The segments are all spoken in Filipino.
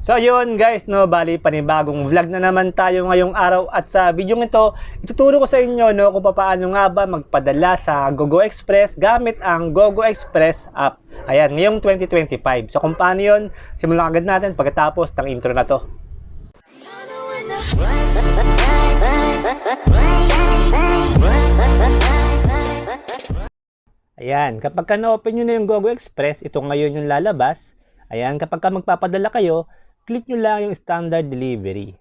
So yun guys, no, bali panibagong vlog na naman tayo ngayong araw at sa video ito, ituturo ko sa inyo no kung paano nga ba magpadala sa GoGo Express gamit ang GoGo Express app. Ayan, ngayong 2025. So kung paano yun, simulan agad natin pagkatapos ng intro na to. Ayan, kapag ka na-open nyo na yung GoGo Express, ito ngayon yung lalabas. Ayan, kapag ka magpapadala kayo, click nyo lang yung standard delivery.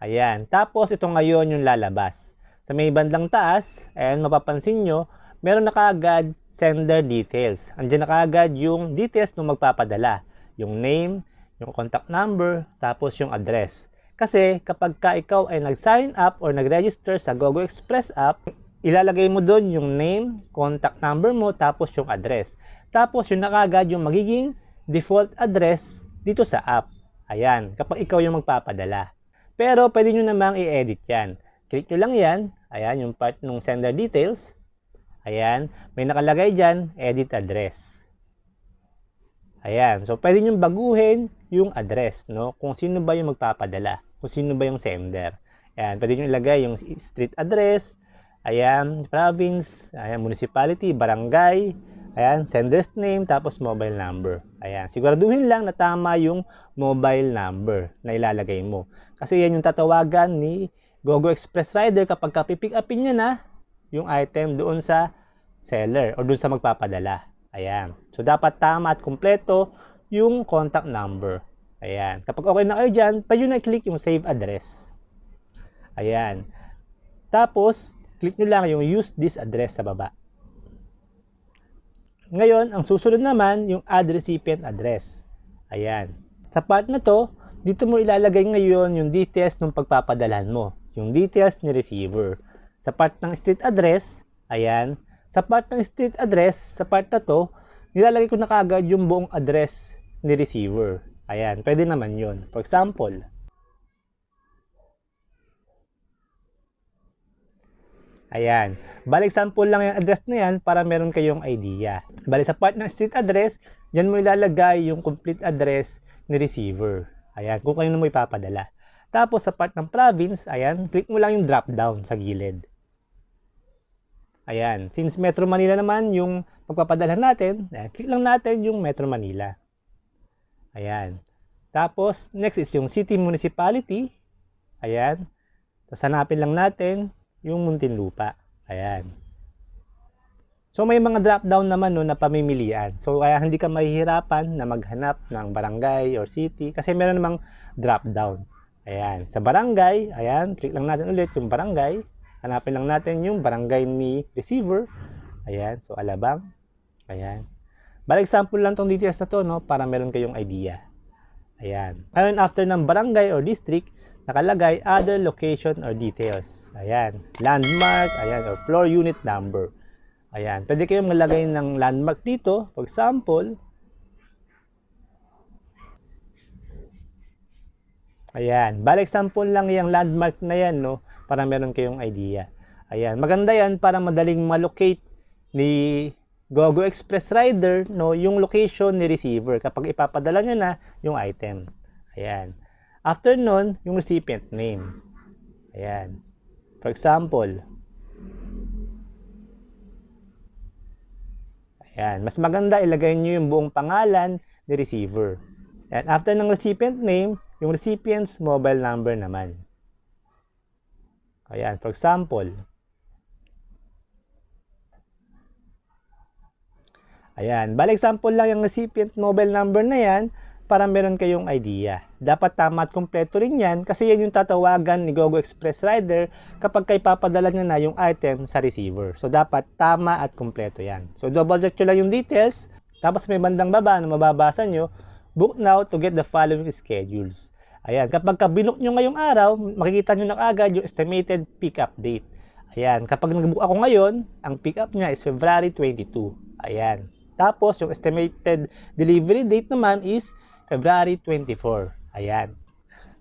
Ayan, tapos ito ngayon yung lalabas. Sa may bandang taas, ayan, mapapansin nyo, meron na kaagad sender details. Andiyan na kaagad yung details ng magpapadala. Yung name, yung contact number, tapos yung address. Kasi kapag ka ikaw ay nag-sign up or nag-register sa GoGo Express app, ilalagay mo doon yung name, contact number mo, tapos yung address. Tapos yun na kaagad yung magiging default address dito sa app. Ayan, kapag ikaw yung magpapadala. Pero pwede nyo namang i-edit yan. Click nyo lang yan. Ayan, yung part ng sender details. Ayan, may nakalagay dyan, edit address. Ayan, so pwede nyo baguhin yung address, no? Kung sino ba yung magpapadala, kung sino ba yung sender. Ayan, pwede nyo ilagay yung street address, ayan, province, ayan, municipality, barangay, ayan, sender's name, tapos mobile number. Ayan, siguraduhin lang na tama yung mobile number na ilalagay mo. Kasi yan yung tatawagan ni GoGo Express Rider kapag pipick upin niya na yung item doon sa seller o doon sa magpapadala. Ayan. So, dapat tama at kumpleto yung contact number. Ayan. Kapag okay na kayo dyan, pwede nyo na-click yung save address. Ayan. Tapos, click nyo lang yung use this address sa baba. Ngayon, ang susunod naman, yung add recipient address. Ayan. Sa part na to, dito mo ilalagay ngayon yung details ng pagpapadalhan mo. Yung details ni receiver. Sa part ng street address, ayan. Sa part ng street address, sa part na to, nilalagay ko na kagad yung buong address ni receiver. Ayan, pwede naman yun. For example, Ayan. Balik sample lang yung address na yan para meron kayong idea. Balik sa part ng street address, dyan mo ilalagay yung complete address ni receiver. Ayan, kung kayo na mo ipapadala. Tapos sa part ng province, ayan, click mo lang yung drop down sa gilid. Ayan, since Metro Manila naman yung pagpapadala natin, ayan, click lang natin yung Metro Manila. Ayan. Tapos, next is yung city municipality. Ayan. Tapos hanapin lang natin yung Muntinlupa. Ayan. So may mga drop down naman no na pamimilian. So kaya hindi ka mahihirapan na maghanap ng barangay or city kasi meron namang drop down. Ayan. Sa barangay, ayan, click lang natin ulit yung barangay. Hanapin lang natin yung barangay ni receiver. Ayan. So Alabang. Ayan. Balik example lang tong details na to no para meron kayong idea. Ayan. Ngayon after ng barangay or district, nakalagay other location or details. Ayan, landmark, ayan, or floor unit number. Ayan, pwede kayong maglagay ng landmark dito. For example, ayan, balik example lang yung landmark na yan, no, para meron kayong idea. Ayan, maganda yan para madaling malocate ni GoGo Express Rider, no, yung location ni receiver kapag ipapadala niya na yung item. Ayan. After nun, yung recipient name. Ayan. For example, Ayan. Mas maganda ilagay nyo yung buong pangalan ni receiver. And after ng recipient name, yung recipient's mobile number naman. Ayan. For example, Ayan. Balik example lang yung recipient mobile number na yan para meron kayong idea. Dapat tama at kumpleto rin yan kasi yan yung tatawagan ni GoGo Express Rider kapag kay papadala niya na yung item sa receiver. So, dapat tama at kumpleto yan. So, double check nyo lang yung details. Tapos may bandang baba na mababasa nyo, book now to get the following schedules. Ayan, kapag kabinok nyo ngayong araw, makikita nyo na agad yung estimated pick-up date. Ayan, kapag nag-book ako ngayon, ang pick-up niya is February 22. Ayan. Tapos, yung estimated delivery date naman is February 24. Ayan.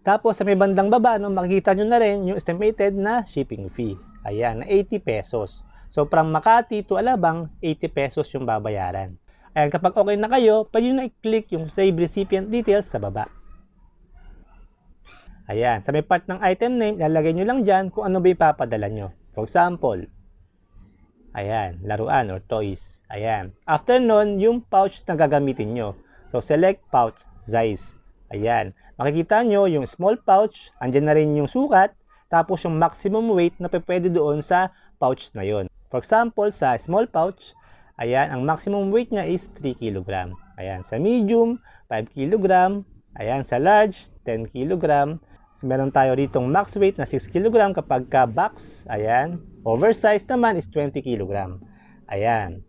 Tapos sa may bandang baba, no, makikita nyo na rin yung estimated na shipping fee. Ayan, na 80 pesos. So from Makati to Alabang, 80 pesos yung babayaran. Ayan, kapag okay na kayo, pwede nyo na i-click yung Save Recipient Details sa baba. Ayan, sa may part ng item name, lalagay nyo lang dyan kung ano ba ipapadala nyo. For example, ayan, laruan or toys. Ayan. After nun, yung pouch na gagamitin nyo. So, select pouch size. Ayan. Makikita nyo yung small pouch, andyan na rin yung sukat, tapos yung maximum weight na pwede doon sa pouch na yon. For example, sa small pouch, ayan, ang maximum weight niya is 3 kg. Ayan, sa medium, 5 kg. Ayan, sa large, 10 kg. So, meron tayo ditong max weight na 6 kg kapag ka box. Ayan. Oversized naman is 20 kg. Ayan.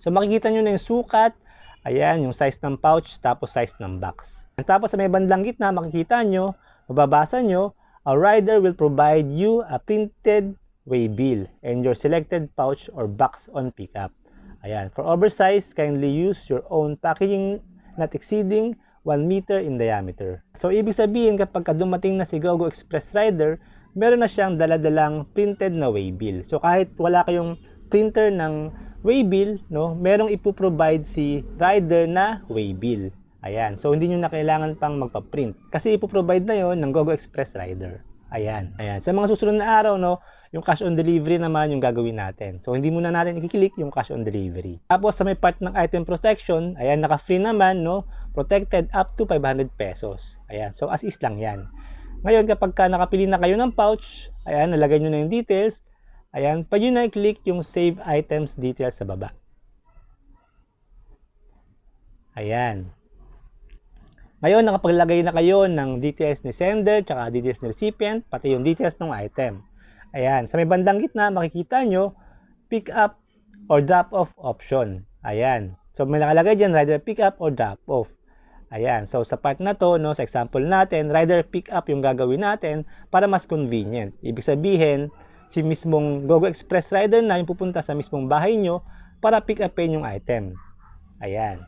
So makikita nyo na yung sukat. Ayan, yung size ng pouch tapos size ng box. Tapos sa may bandang gitna, makikita nyo, mababasa nyo, a rider will provide you a printed waybill and your selected pouch or box on pickup. Ayan, for oversized, kindly use your own packaging not exceeding 1 meter in diameter. So, ibig sabihin kapag dumating na si GoGo Express Rider, meron na siyang daladalang printed na waybill. So, kahit wala kayong printer ng waybill, no, merong ipoprovide si rider na waybill. Ayan. So, hindi nyo na kailangan pang magpa-print. Kasi ipoprovide na yon ng GoGo Express Rider. Ayan. Ayan. Sa mga susunod na araw, no, yung cash on delivery naman yung gagawin natin. So, hindi muna natin i-click yung cash on delivery. Tapos, sa may part ng item protection, ayan, naka-free naman, no, protected up to 500 pesos. Ayan. So, as is lang yan. Ngayon, kapag ka nakapili na kayo ng pouch, ayan, nalagay nyo na yung details, ayan, pwede na i-click yung save items details sa baba. Ayan. Ngayon, nakapaglagay na kayo ng details ni sender, tsaka details ni recipient, pati yung details ng item. Ayan, sa may bandang gitna, makikita nyo, pick up or drop off option. Ayan. So, may nakalagay dyan, rider pick up or drop off. Ayan. So, sa part na to, no, sa example natin, rider pick up yung gagawin natin para mas convenient. Ibig sabihin, si mismong GoGo Express rider na yung pupunta sa mismong bahay nyo para pick upin yung item. Ayan.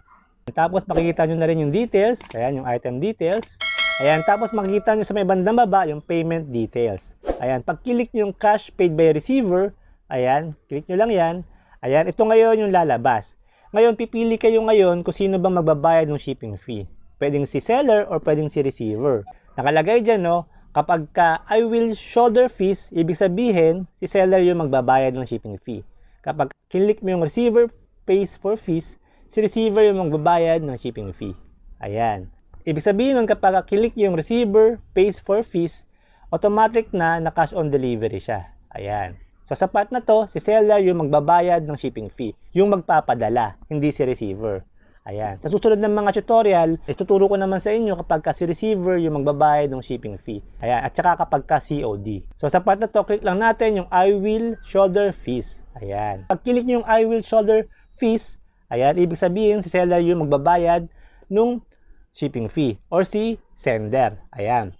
Tapos makikita nyo na rin yung details. Ayan, yung item details. Ayan, tapos makikita nyo sa may bandang baba yung payment details. Ayan, pag click nyo yung cash paid by receiver, ayan, click nyo lang yan. Ayan, ito ngayon yung lalabas. Ngayon, pipili kayo ngayon kung sino bang magbabayad ng shipping fee. Pwedeng si seller or pwedeng si receiver. Nakalagay dyan, no, kapag ka I will shoulder fees, ibig sabihin, si seller yung magbabayad ng shipping fee. Kapag click mo yung receiver pays for fees, si receiver yung magbabayad ng shipping fee. Ayan. Ibig sabihin nun kapag click yung receiver pays for fees, automatic na na cash on delivery siya. Ayan. So sa part na to, si seller yung magbabayad ng shipping fee, yung magpapadala, hindi si receiver. Ayan. Sa susunod ng mga tutorial, ituturo ko naman sa inyo kapag ka si receiver yung magbabayad ng shipping fee. Ayan. At saka kapag ka COD. So sa part na to, click lang natin yung I will shoulder fees. Ayan. Pag click nyo yung I will shoulder fees, ayan, ibig sabihin si seller yung magbabayad nung shipping fee or si sender. Ayan.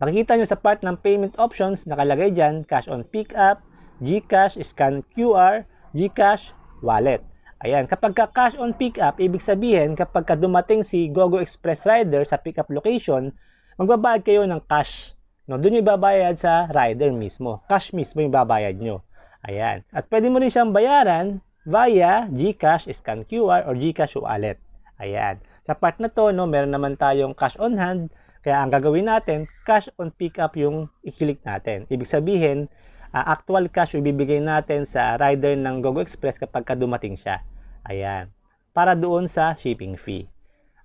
Makikita nyo sa part ng payment options, nakalagay dyan, cash on pickup, GCash, scan QR, GCash, wallet. Ayan, kapag ka cash on pickup, ibig sabihin kapag ka dumating si GoGo Express Rider sa pickup location, magbabayad kayo ng cash. No, doon yung ibabayad sa rider mismo. Cash mismo yung babayad nyo. Ayan. At pwede mo rin siyang bayaran via GCash, scan QR, or GCash wallet. Ayan. Sa part na to, no, meron naman tayong cash on hand. Kaya ang gagawin natin, cash on pickup yung i-click natin. Ibig sabihin, uh, actual cash yung ibibigay natin sa rider ng GoGo Express kapag ka dumating siya. Ayan. Para doon sa shipping fee.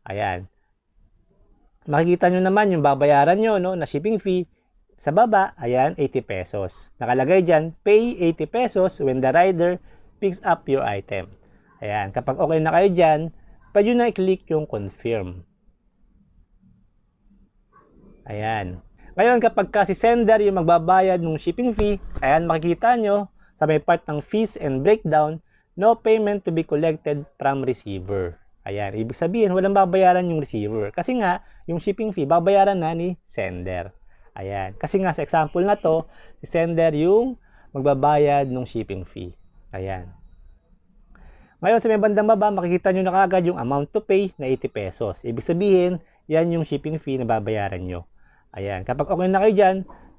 Ayan. Makikita nyo naman yung babayaran nyo no, na shipping fee. Sa baba, ayan, 80 pesos. Nakalagay dyan, pay 80 pesos when the rider picks up your item. Ayan. Kapag okay na kayo dyan, pwede na i-click yung confirm. Ayan. Ngayon, kapag ka si sender yung magbabayad ng shipping fee, ayan, makikita nyo sa may part ng fees and breakdown, no payment to be collected from receiver. Ayan, ibig sabihin, walang babayaran yung receiver. Kasi nga, yung shipping fee, babayaran na ni sender. Ayan. Kasi nga, sa example na to, si sender yung magbabayad ng shipping fee. Ayan. Ngayon, sa may bandang baba, makikita nyo na kagad yung amount to pay na 80 pesos. Ibig sabihin, yan yung shipping fee na babayaran nyo. Ayan. Kapag okay na kayo dyan,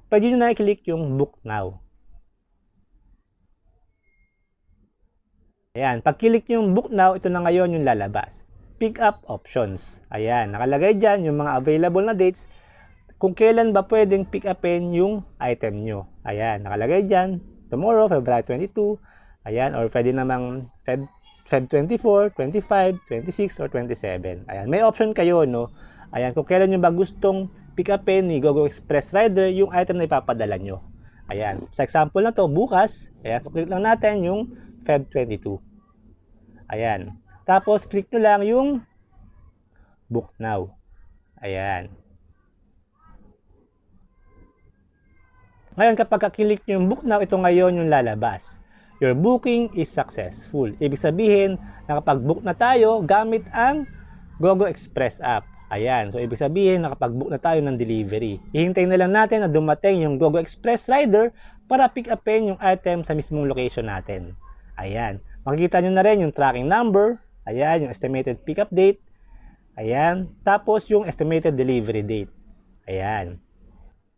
pwede nyo na i-click yung book now. Ayan, pag click nyo yung book now, ito na ngayon yung lalabas. Pick up options. Ayan, nakalagay dyan yung mga available na dates kung kailan ba pwedeng pick upin yung item nyo. Ayan, nakalagay dyan. Tomorrow, February 22. Ayan, or pwede namang Feb, Feb 24, 25, 26, or 27. Ayan, may option kayo, no? Ayan, kung kailan nyo ba gustong pick upin ni GoGo Express Rider yung item na ipapadala nyo. Ayan, sa example na to, bukas, ayan, click lang natin yung Feb 22. Ayan. Tapos, click nyo lang yung book now. Ayan. Ngayon, kapag kaklik nyo yung book now, ito ngayon yung lalabas. Your booking is successful. Ibig sabihin, nakapag-book na tayo gamit ang GoGo Express app. Ayan. So, ibig sabihin, nakapag-book na tayo ng delivery. Hihintayin na lang natin na dumating yung GoGo Express rider para pick upin yung item sa mismong location natin. Ayan. Makikita nyo na rin yung tracking number. Ayan, yung estimated pick up date. Ayan. Tapos, yung estimated delivery date. Ayan.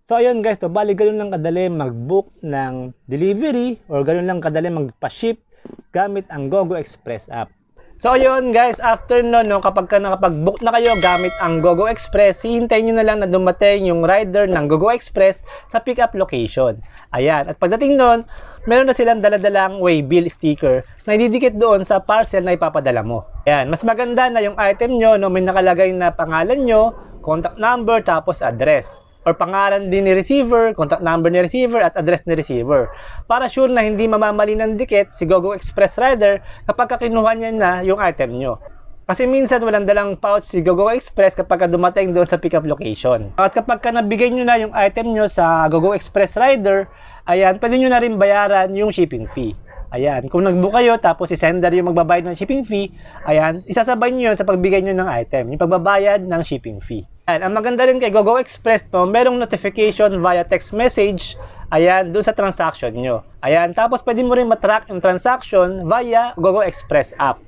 So ayun guys, to bali ganun lang kadali mag-book ng delivery or ganun lang kadali magpa-ship gamit ang GoGo Express app. So ayun guys, after no, no kapag ka nakapag-book na kayo gamit ang GoGo Express, hihintayin nyo na lang na dumating yung rider ng GoGo Express sa pick-up location. Ayan, at pagdating nun, meron na silang daladalang waybill sticker na ididikit doon sa parcel na ipapadala mo. Ayan, mas maganda na yung item nyo, no, may nakalagay na pangalan nyo, contact number, tapos address or pangalan din ni receiver, contact number ni receiver at address ni receiver. Para sure na hindi mamamali ng dikit si GoGo Express Rider kapag kinuha niya na yung item nyo. Kasi minsan walang dalang pouch si GoGo Express kapag dumating doon sa pickup location. At kapag ka nabigay nyo na yung item nyo sa GoGo Express Rider, ayan, pwede nyo na rin bayaran yung shipping fee. Ayan, kung nag-book kayo tapos si sender yung magbabayad ng shipping fee, ayan, isasabay nyo yun sa pagbigay nyo ng item, yung pagbabayad ng shipping fee. Ayan, ang maganda rin kay GoGo Express to, merong notification via text message, ayan, doon sa transaction nyo. Ayan, tapos pwede mo rin matrack yung transaction via GoGo Express app.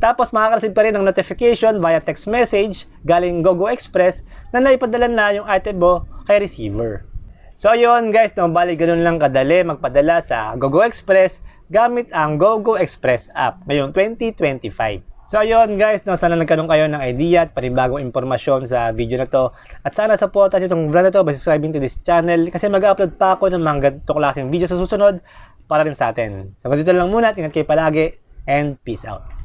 Tapos makaka-receive pa rin ng notification via text message galing GoGo Express na naipadala na yung item mo kay receiver. So ayun guys, no, bali ganun lang kadali magpadala sa GoGo Express gamit ang GoGo Express app ngayong 2025. So ayun guys, no, sana nagkaroon kayo ng idea at panibagong impormasyon sa video na to. At sana supportan nyo itong brand na to by subscribing to this channel kasi mag-upload pa ako ng mga ganito klaseng video sa susunod para rin sa atin. So ganito lang muna at ingat kayo palagi and peace out.